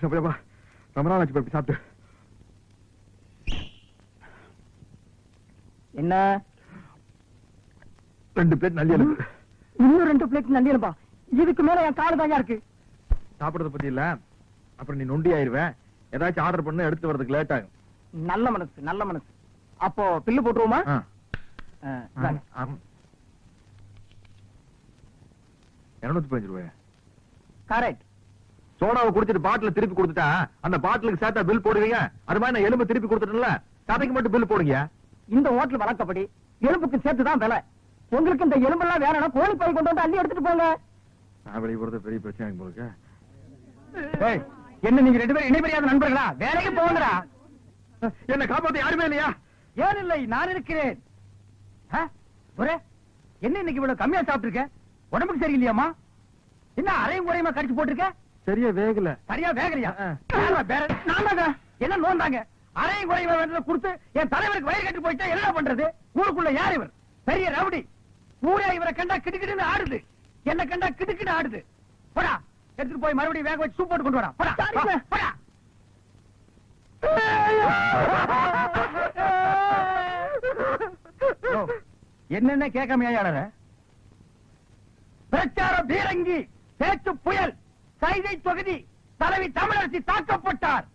சூப்பர்ப்பா. ரொம்ப நாள் ஆச்சு சாப்பிட்டு. என்ன? ரெண்டு பிளேட் நல்லி எனக்கு இன்னும் ரெண்டு பிளேட் நண்டியலப்பா இதுக்கு மேல என் காலு தாங்க இருக்கு? சாப்பிடறத பத்தி இல்ல. அப்புறம் நீ நொண்டி ஆயிருவேன் ஏதாச்சும் ஆர்டர் பண்ண எடுத்து வரதுக்கு லேட் ஆகும். நல்ல மனசு நல்ல மனசு. அப்போ பில்லு போட்டுருவோமா. இருநூத்தி பதினஞ்சு ரூபாய்? கரெக்ட் சோடாவை குடிச்சிட்டு பாட்டில திருப்பி கொடுத்துட்டா அந்த பாட்டிலுக்கு சேர்த்தா பில் போடுவீங்க? அது மாதிரி நான் எலும்பு திருப்பி கொடுத்துட்டேன்ல. சதைக்கு மட்டும் பில் போடுங்க. இந்த ஹோட்டல் வழக்கப்படி எலும்புக்கு சேர்த்து தான் விலை. உங்களுக்கு இந்த எலும்பெல்லாம் வேணும்னா கோழி பை கொண்டு வந்து அள்ளி எடுத்துட்டு போங்க. நான் வெளியே போறது பெரிய பிரச்சனை என்ன நீங்க ரெண்டு பேரும் இணைபெரியாத நண்பர்களா? வேலைக்கு போங்கடா. என்ன காப்பாத்த யாருமே இல்லையா? ஏன் இல்லை? நான் இருக்கிறேன்? ஒரே என்ன இன்னைக்கு இவ்வளவு கம்மியா சாப்பிட்டுருக்க? உடம்புக்கு சரியில்லையாமா என்ன அரையும் குறையுமா கடிச்சு போட்டிருக்க? சரியா வேகல. சரியா வேகலையா. என்ன நோந்தாங்க அரையும் குறையுமா வேண்டதை கொடுத்து என் தலைவருக்கு வயிறு கட்டி போயிட்டா என்ன பண்றது? ஊருக்குள்ள யார் இவர்? பெரிய ரவுடி. ஊரே இவரை கண்டா கிடுக்கிடுன்னு ஆடுது. என்ன கண்டா கிடுக்கிட்டு ஆடுது. போடா எடுத்துட்டு போய் மறுபடியும் வேக வச்சு சூப் போட்டு கொண்டு வரா. போடா போடா. என்னென்ன கேட்காம ஏன் பிரச்சார பீரங்கி பேச்சு புயல் சைதை தொகுதி தலைவி தமிழரசி தாக்கப்பட்டார்.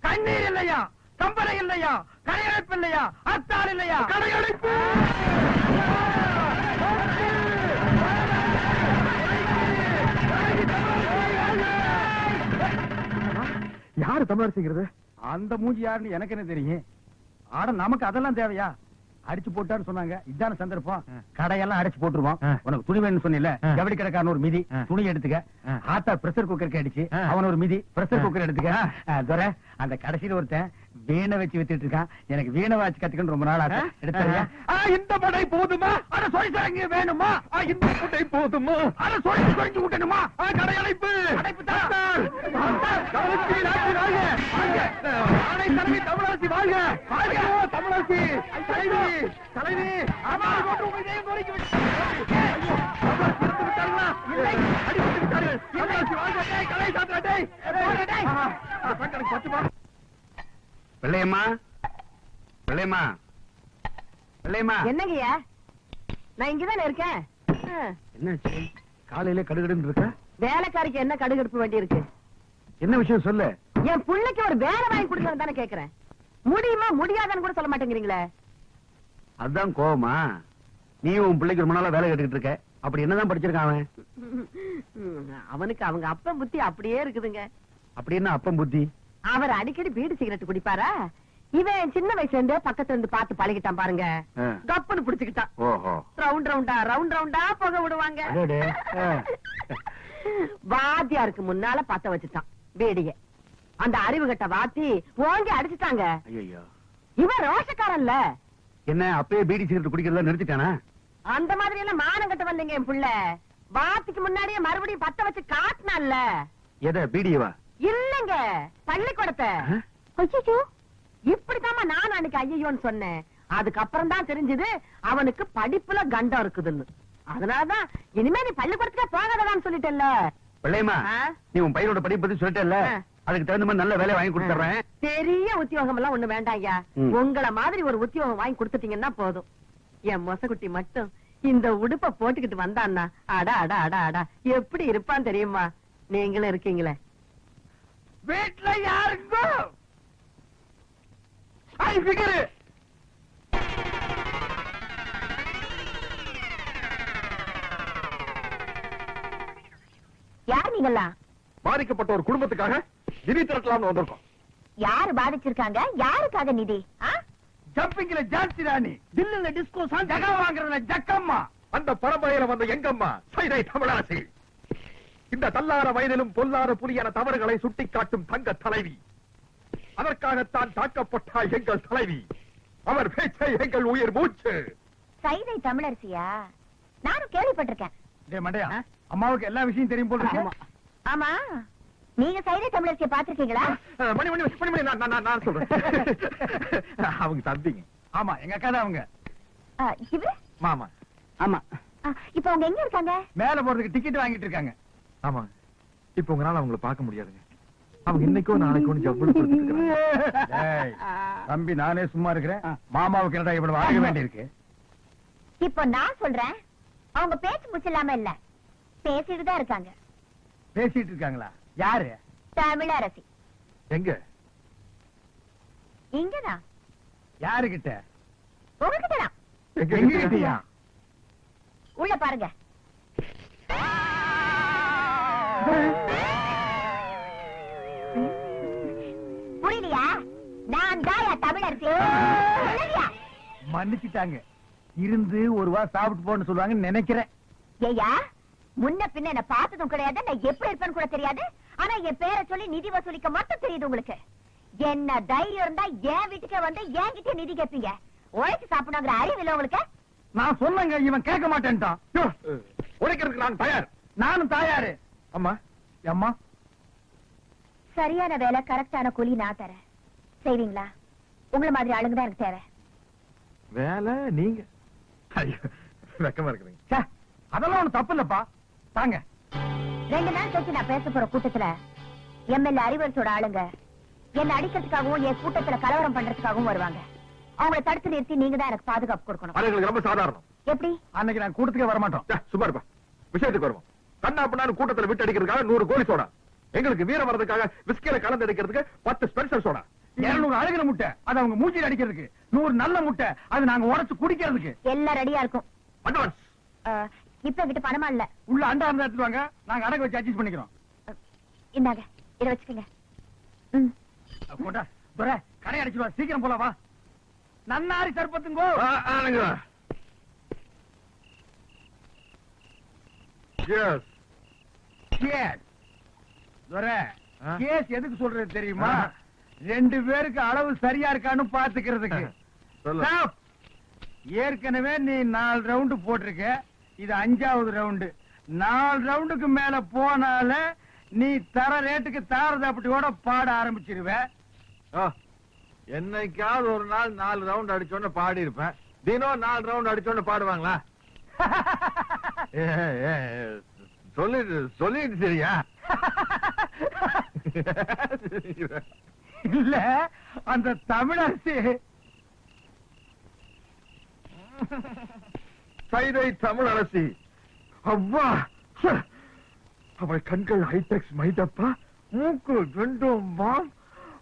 கண்ணீர் இல்லையா? கம்பளை இல்லையா? கடையடைப்பு இல்லையா? அத்தாள் இல்லையா? கடையடைப்பு! யாரு தமிழரசிங்கிறது? அந்த மூஞ்சி யாருன்னு எனக்கு என்ன தெரியும் ஆட நமக்கு அதெல்லாம் தேவையா அடிச்சு போட்டான்னு சொன்னாங்க இதான சந்தர்ப்பம். கடையெல்லாம் அடிச்சு போட்டுருவோம். உனக்கு துணி வேணும்னு சொன்னில. ஜவுளி கடைக்காரன் ஒரு மிதி. துணி எடுத்துக்க. ஆத்தா பிரஷர் குக்கருக்கு அடிச்சு. அவன் ஒரு மிதி பிரஷர். குக்கர் எடுத்துக்க துரை அந்த கடைசியில ஒருத்தன் வீணை வச்சு வித்துட்டு இருக்கான் எனக்கு வீணை வாச்சு கத்துக்கணும் ரொம்ப நாள் ஆசை. எடுத்தாரியா? இந்த படை போதுமா அட சொல்லி தரங்க வேணுமா இந்த படை போதுமா அட சொல்லி சொல்லி விட்டணுமா ஆ, கடையடைப்பு அடைப்பு நாட்டு வாழ்க. வாழ்க. ஆணை தலைவி தலைவி ஆமா, போட்டு உங்க இதயம் கோரிக்கை விட்டு. ஐயோ, தமிழரசி இறந்து விட்டார்களா? இல்லை. அடிபட்டு விட்டார்கள். தமிழரசி வாழ்க. டேய், கலை சாத்திரா, டேய். போடா, பிள்ளையம்மா பிள்ளையம்மா பிள்ளையம்மா என்னங்கய்யா? நான் இங்கதானே இருக்கேன். என்னாச்சு? காலையில கடுகடுன்னு இருக்க? வேலைக்காரிக்கு என்ன கடுகெடுப்பு வேண்டி இருக்கு என்ன விஷயம் சொல்லு. என் பிள்ளைக்கு ஒரு வேலை வாங்கி கொடுக்கணும் தானே கேக்குறேன். முடியுமா முடியாதான்னு கூட சொல்ல மாட்டேங்கிறீங்களே? அதுதான் கோவமா. நீ உன் பிள்ளைக்கு ரொம்ப நாளா வேலை கேட்டுக்கிட்டு இருக்க. அப்படி என்னதான் படிச்சிருக்கான் அவன்? அவனுக்கு அவங்க அப்ப புத்தி அப்படியே இருக்குதுங்க. அப்படி என்ன அப்பம் புத்தி? அவர் அடிக்கடி பீடி சிகரெட் குடிப்பாரா? இவன் சின்ன வயசுல இருந்தே பக்கத்துல இருந்து பார்த்து பழகிட்டான் பாருங்க. கப்புன்னு புடிச்சுக்கிட்டான். ரவுண்ட் ரவுண்டா ரவுண்ட் ரவுண்டா புகை விடுவாங்க. வாத்தியாருக்கு முன்னால பத்த வச்சுட்டான் வேடிய. அந்த அறிவு கட்ட வாத்தி ஓங்கி அடிச்சுட்டாங்க. இவன் ரோஷக்காரன்ல. என்ன அப்பயே பீடி சிகரெட் குடிக்கிறதா நிறுத்திட்டானா? அந்த மாதிரி எல்லாம் மானம் கட்ட வந்தீங்க என் புள்ள. வாத்திக்கு முன்னாடியே மறுபடியும் பத்த வச்சு காட்டினான்ல. எதை பீடியவா? இல்லங்க பள்ளிக்கூடத்தை? ஐயோ இப்படித்தாம்மா நான் அன்னைக்கு ஐயோன்னு சொன்னேன். அதுக்கப்புறம் தான் தெரிஞ்சது அவனுக்கு படிப்புல கண்டம் இருக்குதுன்னு. அதனாலதான் இனிமே நீ பள்ளிக்கூடத்துக்கே போகாதடான்னு சொல்லிட்டேல்ல. பிள்ளையம்மா ஆ? நீ உன் பையனோட படிப்பு பத்தி சொல்லிட்டல ஆ. அதுக்கு தகுந்த மாதிரி நல்ல வேலை வாங்கி கொடுத்துறேன் பெரிய உத்தியோகம் எல்லாம் ஒண்ணு வேண்டாம் ஐயா ம். உங்கள மாதிரி ஒரு உத்தியோகம் வாங்கி கொடுத்துட்டீங்கன்னா போதும். என் மொசகுட்டி மட்டும் இந்த உடுப்ப போட்டுக்கிட்டு வந்தான்னா அடா அடா அடா அடா எப்படி இருப்பான் தெரியுமா? நீங்களும் இருக்கீங்களே. வீட்டுல யாருங்கோ ஐ ஃபிகர் யார் நீங்களா? பாதிக்கப்பட்ட ஒரு குடும்பத்துக்காக நிதி திரட்டலாம்னு வந்திருக்கோம். யாரு பாதிச்சிருக்காங்க? யாருக்காக நிதி? ஜம்பிங்ல ஜான்சி ராணி தில்லுல டிஸ்கோ ஜகா வாங்குறதுல ஜக்கம்மா. அந்த பரம்பரையில வந்த எங்கம்மா? சைதை தமிழரசி. இந்த தள்ளார வயதிலும் பொல்லாத புலியான தவறுகளை சுட்டிக்காட்டும் தங்க தலைவி. அதற்காகத்தான் தாக்கப்பட்டாள் எங்கள் தலைவி. அவர் பேச்சை எங்கள் உயிர் மூச்சு. சைதை தமிழரசியா? நானும் கேள்விப்பட்டிருக்கேன். அம்மாவுக்கு எல்லா விஷயம் தெரியும் போல ஆமா. நீங்க சைதை தமிழரசியை பாத்திருக்கீங்களா மணி மணி மணி மணி நான் நான் சொல்றேன். அவங்க தம்பிங்க. ஆமா எங்க அக்கா தான் அவங்க. இவரு? மாமா. ஆமா ஆ, இப்ப அவங்க எங்க இருக்காங்க? மேல போறதுக்கு டிக்கெட் வாங்கிட்டு இருக்காங்க. ஆமா இப்ப உங்களால அவங்கள பார்க்க முடியாதுங்க. அவங்க இன்னைக்கோ நாளைக்கோ தம்பி நானே சும்மா இருக்கிறேன். மாமாவுக்கு என்னடா இவ்வளவு வாங்க வேண்டியிருக்கு? இப்போ நான் சொல்றேன் அவங்க பேச்சு முச்சில்லாம இல்ல. பேசிட்டு தான் இருக்காங்க. பேசிட்டு இருக்காங்களா? யாரு? தமிழரசி. எங்க? இங்கதான். யாருகிட்ட? உங்ககிட்ட தான் உள்ள பாருங்க. புரியலையா நான் தாயா தமிழரசி? மன்னிச்சிட்டாங்க. இருந்து ஒரு வா சாப்பிட்டு போன்னு சொல்லுவாங்கன்னு நினைக்கிறேன். ஏய்யா முன்ன பின்ன என்ன பார்த்ததும் கிடையாது. நான் எப்படி இருப்பேன்னு கூட தெரியாது. ஆனா என் பேரை சொல்லி நிதி வசூலிக்க மட்டும் தெரியுது உங்களுக்கு. என்ன தைரியம் இருந்தா என் வீட்டுக்கே வந்து என்கிட்ட நிதி கேட்பீங்க. உழைச்சு சாப்பிடணுங்கிற அறிவு இல்ல உங்களுக்கு? நான் சொன்னங்க இவன் கேட்க மாட்டேன்ட்டான். யோ, உடைக்கிறதுக்கு நான் தயார். நானும் தாயாரு. அம்மா அம்மா சரியான வேலை கரெக்டான கூலி நான் தரேன். செய்வீங்களா? உங்களை மாதிரி ஆளுங்க தான் எனக்கு தேவை. வேலை நீங்க. வெக்கமா இருக்குதுங்க ச்சே, அதெல்லாம் ஒண்ணு தப்பு இல்லப்பா. தாங்க. ரெண்டு நாள் கழிச்சு நான் பேச போற கூட்டத்துல எம்எல்ஏ அறிவரசோட ஆளுங்க என்ன அடிக்கிறதுக்காகவும் என் கூட்டத்துல கலவரம் பண்றதுக்காகவும் வருவாங்க. அவங்களை தடுத்து நிறுத்தி நீங்க தான் எனக்கு பாதுகாப்பு கொடுக்கணும். ரொம்ப சாதாரணம். எப்படி? அன்னைக்கு நான் கூட்டத்துக்கே வர மாட்டோம் ச்சே, சும்மா இருப்பா. விஷயத்துக்கு வருவோம். கண்ணா பண்ணான்னு கூட்டத்துல விட்டு அடிக்கிறதுக்காக நூறு கோழி சோடா. எங்களுக்கு வீரம் வர்றதுக்காக விஸ்கில கலந்து அடிக்கிறதுக்கு பத்து ஸ்பெஷல் சோடா. இருநூறு அழுகிற முட்டை அது அவங்க மூச்சில் அடிக்கிறதுக்கு. நூறு நல்ல முட்டை அது நாங்க உடைச்சு குடிக்கிறதுக்கு. எல்லாம் ரெடியா இருக்கும். அட்வான்ஸ். இப்ப கிட்ட பணமா இல்ல? உள்ள அண்டா இருந்தா எடுத்துட்டு வாங்க. நாங்க அடகு வச்சு அட்ஜஸ்ட் பண்ணிக்கிறோம். இந்தாங்க இத வச்சுக்கோங்க. ம். போட்டா துரை கடை அடிச்சுடுவா சீக்கிரம் போலாம் வா. நன்னாரி சர்பத்துங்கோ எஸ் கேஸ் துரை ஆ? கேஸ். எதுக்கு சொல்றது தெரியுமா. ரெண்டு பேருக்கு அளவு சரியா இருக்கான்னு பாத்துக்கிறதுக்கு. ஏற்கனவே நீ நாலு ரவுண்டு போட்டிருக்க. இது அஞ்சாவது ரவுண்டு. நாலு ரவுண்டுக்கு மேல போனால நீ தர ரேட்டுக்கு தாரதாப்பட்டியோட பாட ஆரம்பிச்சிருவ. என்னைக்காவது ஒரு நாள் நாலு ரவுண்ட் அடிச்சோன்னு பாடி இருப்பேன் தினம் நாலு ரவுண்ட் அடிச்சோன்னு பாடுவாங்களா? ஏ, சொல்லிட்டு சரியா? இல்ல அந்த தமிழரசி. சைதை தமிழ் அரசி அவ்வா. அவள் கண்கள் ஹைடெக்ஸ் மைதப்பா மூக்கு ரெண்டும் வாம்.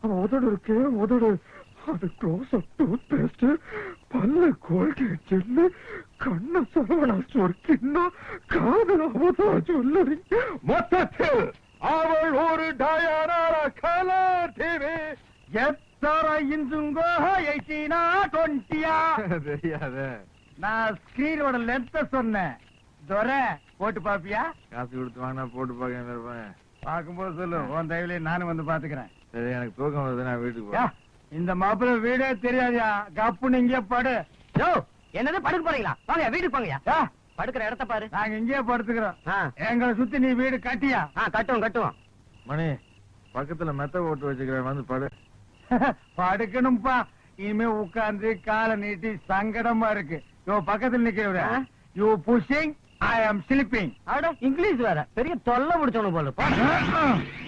அவன் உதடு இருக்கே உதடு. அது க்ளோஸ் அப் டூத் பேஸ்ட் பல்ல கோல்கேட் ஜெல்லு கண்ண சரவணா சொர்க்கின்னா காதல் அவதா சொல்லி. மொத்தத்தில் அவள் ஒரு டயனார கலர் டிவி எத்தர எயிட்டீனா டுவெண்ட்டியா தெரியாதே. நான் ஸ்கிரீனோட லென்த்த சொன்னேன். துரை போட்டு பாப்பியா? காசு கொடுத்து வாங்கினா போட்டு இருப்பேன் பார்க்கும்போது சொல்லு. உன் தயவுல நானும் வந்து பாத்துக்கிறேன் சரி எனக்கு தூக்கம் வருது நான் வீட்டுக்கு போறேன். இந்த மாப்பிள்ளை வீடே தெரியாதியா? கப்புன்னு இங்கே படு. யோ என்னது? படுக்க போறீங்களா? வாங்க வீட்டுக்கு போங்கயா படுக்கிற இடத்த பாரு. நாங்க இங்கேயே படுத்துக்கிறோம். எங்களை சுத்தி நீ வீடு கட்டியா? ஆ கட்டுவோம் கட்டுவோம். மணி பக்கத்துல மெத்த போட்டு வச்சுக்கிறேன். வந்து படு. படுக்கணும்பா. இனிமே உட்கார்ந்து காலை நீட்டி சங்கடமா இருக்கு. யோ பக்கத்துல நிக்கிறவர? யூ புஷிங் ஐ ஆம் ஸ்லீப்பிங் அட இங்கிலீஷ் வேற. பெரிய தொல்லை முடிச்சவனு போல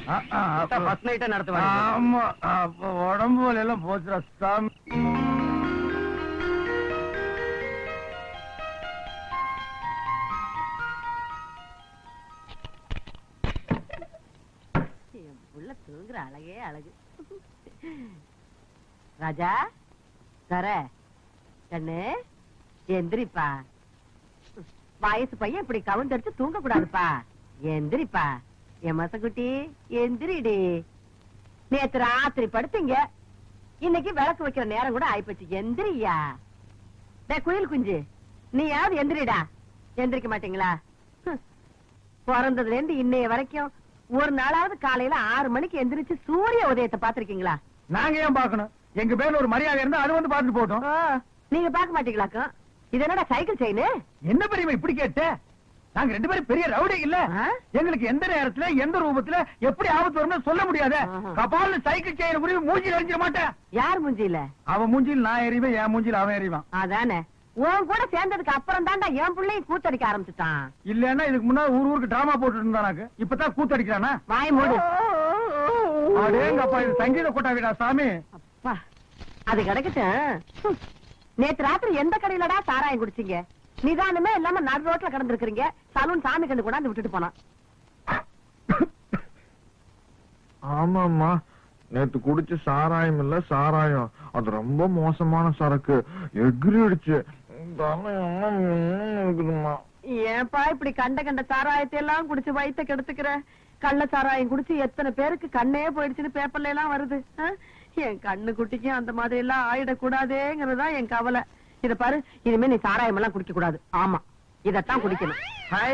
ஃபர்ஸ்ட் நைட்டே நடத்துவாங்க ஆமா அப்ப உடம்பு எல்லாம் போச்சுடா சாமி. புள்ள தூங்குற அழகே அழகு. ராஜா தர கண்ணு எந்திரிப்பா. வயசு பையன் இப்படி கவுந்தடிச்சு தூங்க கூடாதுப்பா எந்திரிப்பா. என் மசக்குட்டி எந்திரிடி. நேத்து ராத்திரி படுத்தீங்க. இன்னைக்கு விளக்கு வைக்கிற நேரம் கூட ஆயிப்போச்சு. எந்திரியா? டேய் குயில் குஞ்சு நீயாவது எந்திரிடா. எந்திரிக்க மாட்டீங்களா. பிறந்ததுல இருந்து இன்னைய வரைக்கும் ஒரு நாளாவது காலையில ஆறு மணிக்கு எந்திரிச்சு சூரிய உதயத்தை பாத்திருக்கீங்களா நாங்க ஏன் பார்க்கணும்? எங்க பேர்ல ஒரு மரியாதை இருந்தா அது வந்து பாத்துட்டு போட்டோம் நீங்க பாக்க மாட்டீங்களாக்கும்? இது என்னடா சைக்கிள் செயின்? என்ன பெரியமா இப்படி கேட்ட? நாங்க ரெண்டு பேரும் பெரிய ரவுடி இல்ல? எங்களுக்கு எந்த நேரத்துல எந்த ரூபத்துல எப்படி ஆபத்து வரும்னு சொல்ல முடியாது. கபால் சைக்கிள் செய்யற முடிவு மூஞ்சில எரிஞ்சிட மாட்டேன். யார் மூஞ்சியில? அவன் மூஞ்சில் நான் எறிவேன் என் மூஞ்சில் அவன் எறிவான் அதானே. உன் கூட சேர்ந்ததுக்கு அப்புறம் தான்டா என் பிள்ளையும் கூத்தடிக்க ஆரம்பிச்சுட்டான். இல்லன்னா இதுக்கு முன்னாடி ஊர் ஊருக்கு டிராமா போட்டு இருந்தானாக்கு இப்பதான் கூத்தடிக்கிறானா? வாய் மூடு. அடேங்கப்பா இது சங்கீத கொட்டாவிடா சாமி. அப்பா அது கிடக்கட்டும். நேத்து ராத்திரி எந்த கடையிலடா சாராயம் குடிச்சீங்க? நிதானமே இல்லாம நடு ரோட்ல கிடந்திருக்கிறீங்க. சலூன் சாமி கண்டு கொண்டாந்து விட்டுட்டு போனான். ஆமாம்மா. நேத்து குடிச்ச சாராயம் இல்ல சாராயம். அது ரொம்ப மோசமான சரக்கு. எகிரிடுச்சு இருக்குதுமா ஏன்பா இப்படி கண்ட கண்ட சாராயத்தை எல்லாம் குடிச்சு வயித்த கெடுத்துக்கிற? கள்ள சாராயம் குடிச்சு எத்தனை பேருக்கு கண்ணே போயிடுச்சுன்னு பேப்பர்ல எல்லாம் வருது? என் கண்ணு குட்டிக்கும் அந்த மாதிரி எல்லாம் ஆயிடக்கூடாதேங்கிறதா என் கவலை. இத பாரு இனிமே நீ சாராயம் எல்லாம் குடிக்க கூடாது ஆமா இதத்தான் குடிக்கணும். ஹை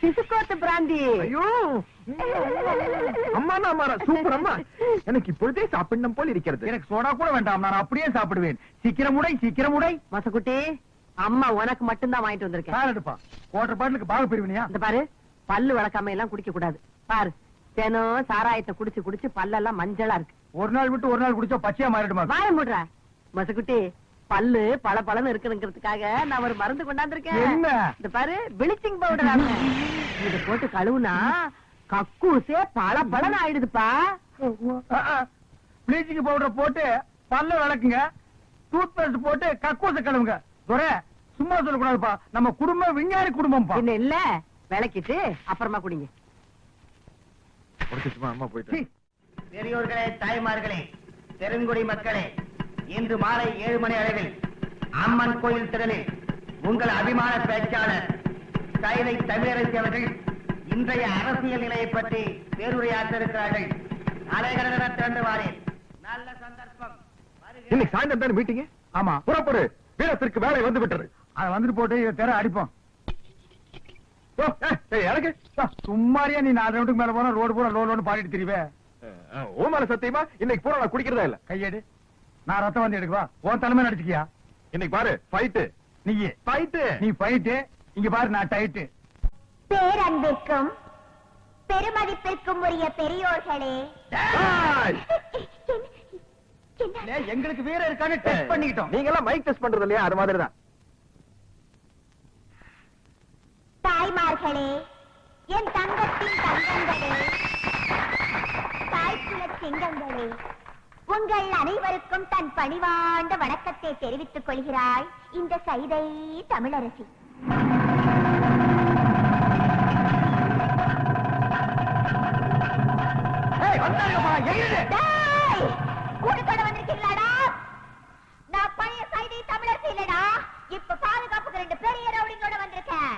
சிசுக்கோத்து பிராந்தி. ஐயோ. அம்மா நான் சூப்பர் அம்மா. எனக்கு இப்பொழுதே சாப்பிடணும் போல் இருக்கிறது. எனக்கு சோடா கூட வேண்டாம் நான் அப்படியே சாப்பிடுவேன். சீக்கிரம் உடை சீக்கிரம் உடை. மசக்குட்டி அம்மா உனக்கு மட்டும்தான் வாங்கிட்டு வந்திருக்கேன். சார் எடுப்பா. குவார்டர் பாட்டிலுக்கு பாக பிரிவினியா? இந்த பாரு பல்லு விளக்காம எல்லாம் குடிக்க கூடாது பாரு தினம் சாராயத்தை குடிச்சு குடிச்சு பல்லெல்லாம் மஞ்சளா இருக்கு. ஒரு நாள் விட்டு ஒரு நாள் குடிச்சா பச்சையா மாறிடுமா? வாய மூடுற. மசக்குட்டி பல்லு பல பலன்னு இருக்கணுங்கிறதுக்காக நான் ஒரு மருந்து கொண்டாந்துருக்கேன். என்ன? இந்த பாரு பிளிச்சிங் பவுடர் இத போட்டு கழுவுனா கக்கூசே பல பலன் ஆயிடுதுப்பா. ப்ளீச்சிங் பவுடர் போட்டு பல்ல விளக்குங்க. டூத் பேஸ்ட் போட்டு கக்கூச கழுவுங்க. துரை சும்மா சொல்லக்கூடாதுப்பா. நம்ம குடும்பம் விஞ்ஞானி குடும்பம்ப்பா. என்ன இல்ல விளக்கிட்டு அப்புறமா குடிங்க. அம்மா போயிட்டு பெரியோர்களே தாய்மார்களே பெருங்குடி மக்களே இன்று மாலை ஏழு மணி அளவில் அம்மன் கோயில் திடலில் உங்கள் அபிமான பேச்சாளர் கைதை தமிழரசி அவர்கள் இன்றைய அரசியல் நிலையை பற்றி பேருரையாற்ற இருக்கிறார்கள் அலைகளென திரண்டு வாரேன் நல்ல சந்தர்ப்பம். இன்னைக்கு சாயந்தரம் தானே மீட்டிங் ஆமா. புறப்படு. வீரத்திற்கு வேலை வந்து விட்டது. அத வந்துட்டு போட்டு தெர அடிப்போம். பா, சும்மாரியா நீ நாலு ரவுண்டுக்கு மேல போனா ரோடு பூரா லோ லோன்னு பாடிட்டு திரிவே. அஹ், ஓ மேல சத்தியமா? இன்னைக்கு பூரா நான் குடிக்கிறதா இல்ல? கையேடு. நான் ரத்தம் வந்து எடுக்கவா? உன் தலைமை நடிச்சுக்கியா இன்னைக்கு பாரு ஃபைட்டு நீ ஃபைட்டு நீ ஃபைட்டு இங்க பாரு நான் டைட்டு பேரன்பிற்கும் பெருமதிப்பிற்கும் உரிய பெரியோர்களே. எங்களுக்கு வீர இருக்கான்னு டெஸ்ட் பண்ணிக்கிட்டோம். நீங்க எல்லாம் மைக் டெஸ்ட் பண்றது இல்லையா? அது மாதிரி தான் தாய்மார்களே என் தங்கத்தின் தங்கங்களே தாய்க்குலச் சிங்கங்களே உங்கள் அனைவருக்கும் தன் பணிவாண்ட வணக்கத்தை தெரிவித்துக் கொள்கிறாய் இந்த சைதை தமிழரசி வந்திருக்கீங்களாடா? நான் பழைய சைதை தமிழரசி இல்லடா. இப்ப பாதுகாப்புக்கு ரெண்டு பெரிய ரவுடிங்களோட வந்திருக்கேன்.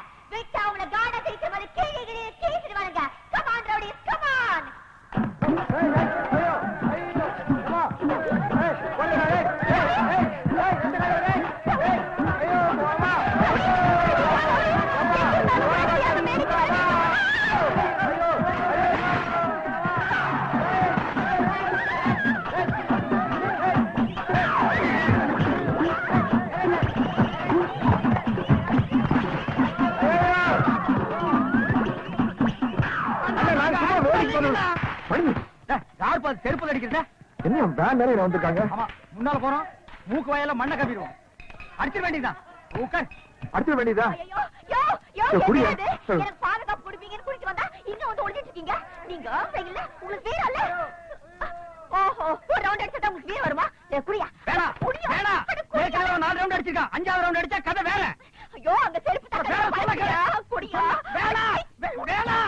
என்ன வேன் வந்திருக்காங்க. ஆமா முன்னால போறோம். மூக்கு வாயால மண்ணை கப்பிடுவோம் அடிச்சிட வேண்டியதுதான். உட்கார். அடிச்சிட வேண்டியதா? ஐயோ, யோ, யோ, சரி, குடியா. எனக்கு பாதுகாப்பு கொடுப்பீங்கன்னு குடிச்சு வந்தா இங்க வந்து ஒளிஞ்சிட்டு இருக்கீங்க? நீங்க இல்ல உங்களுக்கு வீரம் இல்ல? ஓஹோ ஒரு ரவுண்ட் அடிச்சா உங்களுக்கு வீரம் வருமா? ஏ, குடியா. வேணா குடியா. வேணா. ஏற்கனவே நாலு ரவுண்ட் அடிச்சிருக்கான் அஞ்சாவது ரவுண்ட் அடிச்சா கதை வேற. ஐயோ அங்க செருப்பு குடியா. வேணா. வே- வேணா.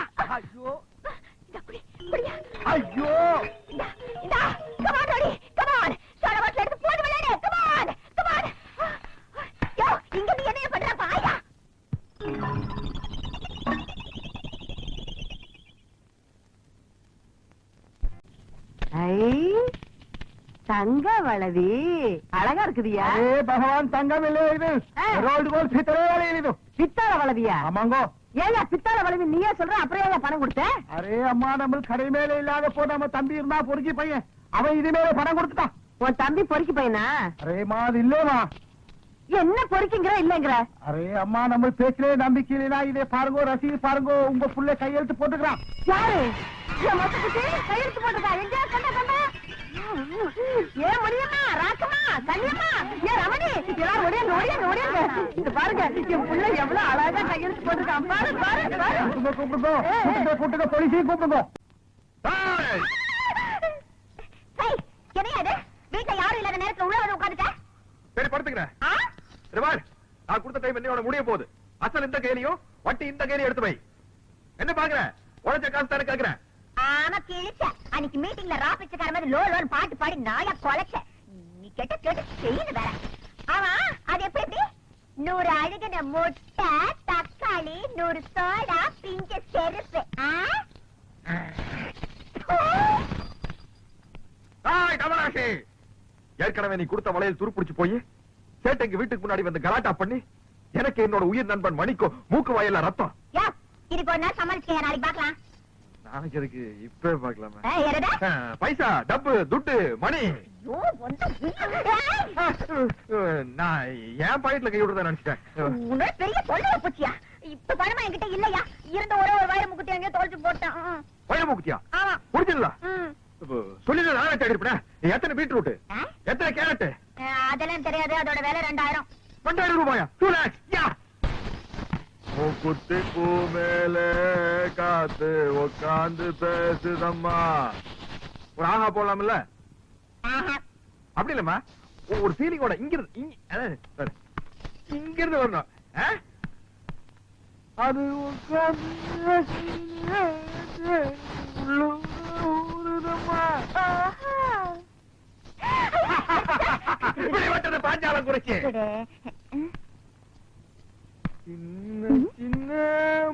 சித்தரே வளவியா? ஆமாங்கோ. ஏயா வளவி நீயே சொல்ற அப்புறம் பணம் கொடுத்த? அரே அம்மா நம்ம கடை மேல இல்லாத போ நம்ம தம்பி இருந்தா பொறுக்கி பையன். அவன் இது மேல பணம் கொடுத்துட்டான் உன் தம்பி பொறுக்கி பையனா? அரே மா அது இல்லேமா என்ன பொறுக்கிங்கிற இல்லங்கிற? அரே அம்மா நம்ம பேச்சிலே நம்பிக்கை இல்லைனா இதே பாருங்க ரசீது பாருங்க உங்க புள்ள கையெழுத்து போட்டுக்கிறான். யாரு? என் கையெழுத்து போட்டுக்கா? எங்க கண்ணா ஏன் முடியம்மா ராக்கம்மா? கல்யாணமா ஏன் ரமணி எல்லாரும் ஒடியாங்க ஒடியாங்க ஒடியாங்க இது பாருங்க என் புள்ள எவ்வளவு அழகா கையெழுத்து போட்டிருக்கான். பாரு பாரு பாரு. கூப்பிடுங்க கூப்பிடுங்க போலீஸையும் கூப்பிடுங்க வீட்டுல யாரும் இல்லாத நேரத்துல உள்ள வந்து உட்காந்துட்ட சரி படுத்துக்கிறேன். ஆ? ரிவார் நான் கொடுத்த டைம் என்னோட முடிய போகுது. அசல் இந்த கையிலையும் வட்டி இந்த கையிலையும் எடுத்து வை. என்ன பாக்குற? உழைச்ச காசு தானே கேக்குறேன் ஆமா கிழிச்ச. அன்னைக்கு மீட்டிங்ல ரா பிச்சைக்கார மாதிரி லோ லோன் பாட்டு பாடி நாயா கொலைச்ச. நீ கெட்ட கேட்டு செய்யணும் வேற. ஆமா அது எப்படி எப்படி? நூறு அழுகின முட்டை தக்காளி நூறு சோடா பிஞ்ச செருப்பு. ஏற்கனவே நீ கொடுத்த வளையல் துருப்பிடிச்சு போய் சேட்டைக்கு வீட்டுக்கு முன்னாடி வந்து கலாட்டா பண்ணி எனக்கு என்னோட உயிர் நண்பன் மணிக்கோ மூக்கு வாயில ரத்தம். இதுக்கு ஒரு நாள் சமாளிச்சுக்க நாளைக்கு பார்க்கலாம். நாளைக்கு எதுக்கு? இப்ப பாக்கலாமா? பைசா டப்பு துட்டு மணி. நான் என் பாக்கெட்ல கை விடுறதா நினைச்சிட்டேன். உன்னோட பெரிய தொல்லையா போச்சியா இப்ப பணமா என்கிட்ட இல்லையா? இருந்த ஒரே ஒரு வயிறு முக்குத்தி எங்கேயோ தொலைச்சு போட்டேன். ம், பழைய மூக்குத்தியா? ஆமா. புரிஞ்சிடல ம். சொல்லி நானே தேடி இருப்பேன் எத்தனை பீட்ரூட்? எத்தனை கேரட் அதெல்லாம் தெரியாது. அதோட விலை ரெண்டாயிரம். பண்டாயிரம் ரூபாயா? டூ லேக்ஸ் யா. மூக்குத்தி பூ மேல காத்து உட்காந்து பேசுதம்மா. ஒரு ஆஹா. அப்படி இல்லம்மா. ஒரு ஃபீலிங்கோட இங்க இருந்து இங்க- இருந்து வரணும்? அது பாஞ்சாலம் குறைச்சு. குடு. சின்ன சின்ன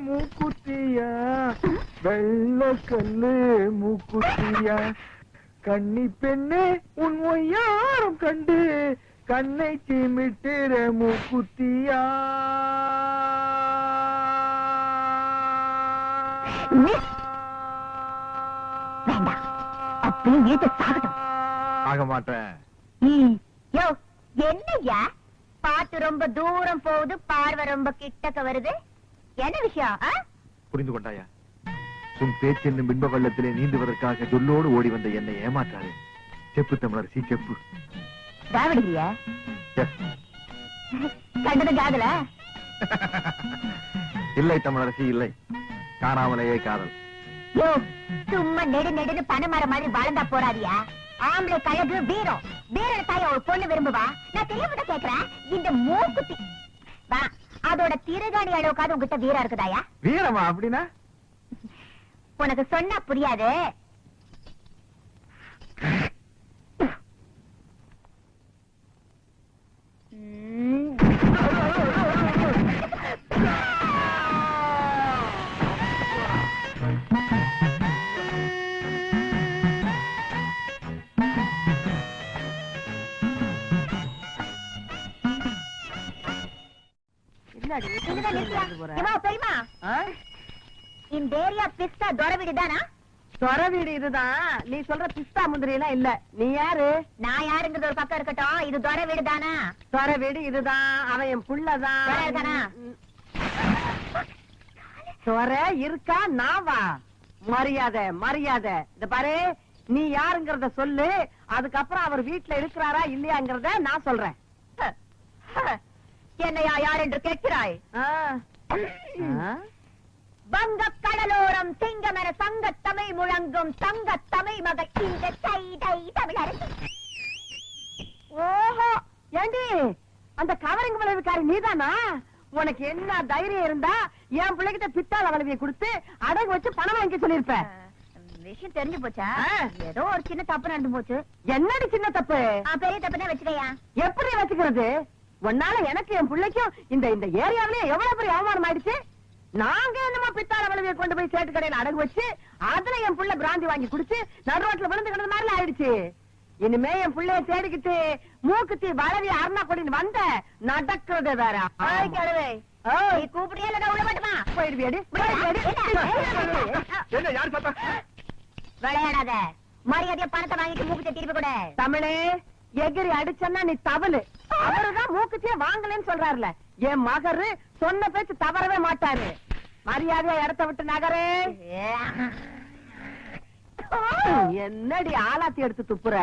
மூக்குத்தியா? வெள்ள கல்லு மூக்குத்தியா? கன்னி பெண்ணே உன் ஒய்யாரம் கண்டு கண்ணை சிமிட்டுற மூக்குத்தியா. வேண்டாம். அப்படியே இழுத்து சாகட்டும். ஆக மாட்டேன். யோ, ரொம்ப தூரம் போகுது பார்வை ரொம்ப கிட்டக்க வருது என்ன விஷயம்? புரிந்து கொண்டாயா உன் பேச்சு என்னும் பின்ப வெள்ளத்திலே நீந்துவதற்காக சொல்லோடு ஓடி வந்த என்னை ஏமாற்றாரு செப்பு தமிழரசி செப்பு. தாவடியா எஸ் கண்டது காதல? இல்லை தமிழரசி இல்லை. காணாமலேயே காதல். யோ சும்மா நெடு நெடுன்னு பனைமரம் மாதிரி வளர்ந்தா போறாதியா? ஆம்பளை கழகு வீரம் வீர தாய ஒரு பொண்ணு விரும்புவா? நான் தான் கேக்குறேன். இந்த மூக்குத்தி. வா அதோட திருகாணி அளவுக்காவது உங்ககிட்ட வீரம் இருக்குதாயா? வீரமா அப்படின்னா? உனக்கு சொன்னா புரியாது? ம். இந்த ஏரியா பிஸ்தா தொட வீடுதானா சொர வீடு இதுதான். நீ சொல்ற பிஸ்தா முந்திரி எல்லாம் இல்ல. நீ யாரு? நான் யாருங்கிறது ஒரு பக்கம் இருக்கட்டும். இது தொட வீடுதானா சொர வீடு இதுதான். அவன் என் புள்ளதான். சொர இருக்கா? நான் வா. மரியாதை மரியாதை. இந்த பாரு நீ யாருங்கறத சொல்லு. அதுக்கப்புறம் அவர் வீட்டுல இருக்கிறாரா இல்லையாங்கறத நான் சொல்றேன். என்னையா யார் என்று கேட்கிறாய்? வங்க கடலோரம் சிங்கமென சங்க தமிழ் முழங்கும் தங்க தமிழ் மகள் இந்த தைதை தமிழரசி. ஓஹோ ஏண்டி அந்த கவரிங் விளைவுக்காரி நீதானா? உனக்கு என்ன தைரியம் இருந்தா என் பிள்ளைகிட்ட பித்தாள வளவியை கொடுத்து அடகு வச்சு பணம் வாங்கி சொல்லிருப்ப விஷயம் தெரிஞ்சு போச்சா. ஏதோ ஒரு சின்ன தப்பு நடந்து போச்சு. என்னடி சின்ன தப்பு? பெரிய தப்பு தான் வச்சுக்கையா. எப்படி வச்சுக்கிறது? உன்னால எனக்கு என் பிள்ளைக்கும் இந்த இந்த ஏரியாவிலே எவ்வளவு பெரிய அவமானம் ஆயிடுச்சு? நாங்க என்னமா பித்தாள வளவியை கொண்டு போய் சேட்டு கடையில அடகு வச்சு அதுல என் புள்ள பிராந்தி வாங்கி குடிச்சு நடுரோட்ல விழுந்து கிடந்த மாதிரி ஆயிடுச்சு. இனிமே என் புள்ளைய தேடிக்கிட்டு மூக்குத்தி வளவி அருணா கொடின்னு வந்த நடக்கிறது வேற. இல்ல உள்ள மாட்டுமா போயிடுவியாடி. என்ன யார் பார்த்தா விளையாடாத. மரியாதையா பணத்தை வாங்கிட்டு மூக்கத்தை திருப்பி கூட. தமிழே எகிரி அடிச்சன்னா நீ தவளு. அவருதான் மூக்குத்தியே வாங்கலன்னு சொல்றாருல. என் மகரு சொன்ன பேச்சு தவறவே மாட்டாரு. மரியாதையா இடத்த விட்டு நகரே என்னடி ஆலாத்தி எடுத்து துப்புற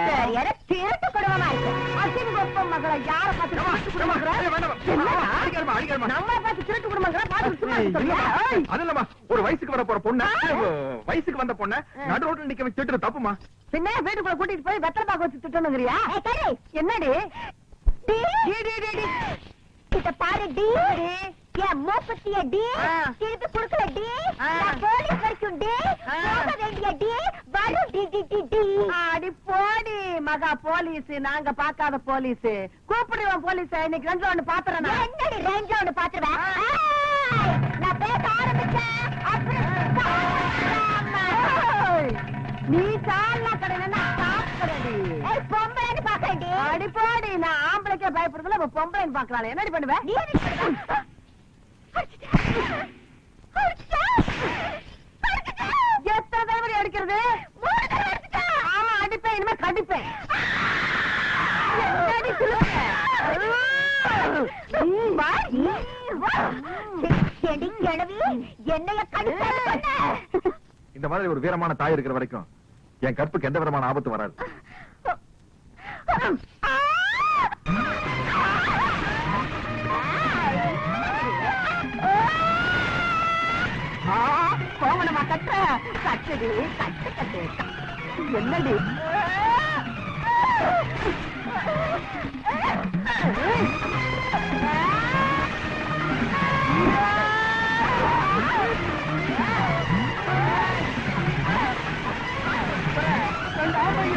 திருட்டு குடும்பமா இருக்கு அசிங்கப்ப மகளை யார பார்த்து. நம்மளை பார்த்து திருட்டு குடும்பங்கிற? பார்த்து சும்மா இருக்க சொல்றியா? ஏய், அது இல்லம்மா ஒரு வயசுக்கு வர போற பொண்ணு வயசுக்கு வந்த பொண்ண நடு ரோட்ல நிக்க வச்சு திட்டுறது தப்புமா பின்ன வீட்டுக்குள்ள கூட்டிட்டு போய் வெத்தலை பாக்க வச்சு திட்டணுங்கிறியா. என்னடி டி. டி, டி, டி, டி. இத பாரு டி என் மூப்பத்திய டி. திருப்பி குடுக்கல டி போலீஸ் வரைக்கும் டி. போக வேண்டிய டி வரும் டி டி டி டி. அடி போடி மகா போலீஸ் நாங்க பாக்காத போலீஸ். கூப்பிடுவோம் போலீஸ்? இன்னைக்கு ரெண்டு ஒண்ணு பாத்துறேன். என்னடி ரேஞ்ச ஒண்ணு பாத்துருவேன் நான் பேச ஆரம்பிச்சேன். நீ சால்னா கடையில சாப்பிடுறடி ஏய், பொம்பளைன்னு பாக்கறேன்டி. அடி போடி நான் ஆம்பளைக்கே பயப்படுறதுல பொம்பளைன்னு பாக்கலாம் என்னடி பண்ணுவேன் எத்தனை தடவை அடிக்கிறது. ஆமா அடிப்பேன் இனிமே கடிப்பேன். இந்த மாதிரி ஒரு வீரமான தாய் இருக்கிற வரைக்கும் என் கற்புக்கு எந்த விதமான ஆபத்து வராது கோவணமா கட்டுடி கட்டு கட்டு. என்னடி?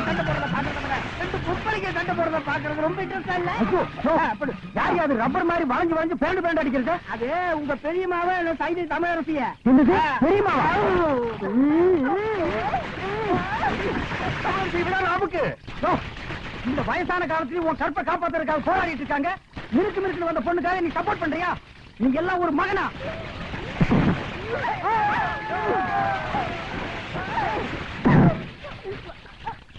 கண்டு போறத சண்டை ரெண்டு பொம்பளைங்க சண்டை போடுறத பாக்குறது ரொம்ப இன்ட்ரெஸ்டா இல்ல? அப்படி. யார் அது ரப்பர் மாதிரி வளைஞ்சு வளைஞ்சு பேண்டு பேண்டு அடிக்கிறது? அது உங்க பெரியமாவ சைதை தமிழரசிய? பெரியமாவா நமக்கு இந்த வயசான காலத்துலயும் உன் கற்பை காப்பாத்துறதுக்காக போராடிட்டு இருக்காங்க. மினுக்கு மினுக்கு வந்த பொண்ணுக்காக நீ சப்போர்ட் பண்றியா? நீங்க எல்லாம் ஒரு மகனா?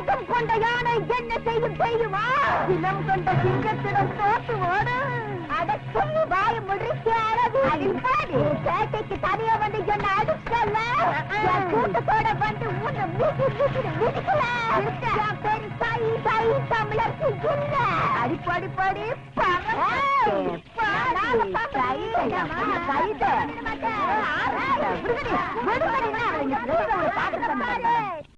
மதம் கொண்ட யானை என்ன செய்யும் தெரியுமா இனம் கொண்ட சிங்கத்திடம் தோத்து ஓடு. அட சொல்லி வாய முடிச்சு அழகு. பேட்டைக்கு தனியா வந்து என்ன அடிச்சல என் கூட்டத்தோட வந்து உன்னை மீட்டி மிதிக்கல. என் பேரு சாயி சாயி தமிழருக்கு இல்ல அடிப்பாடி பாடி பாடி.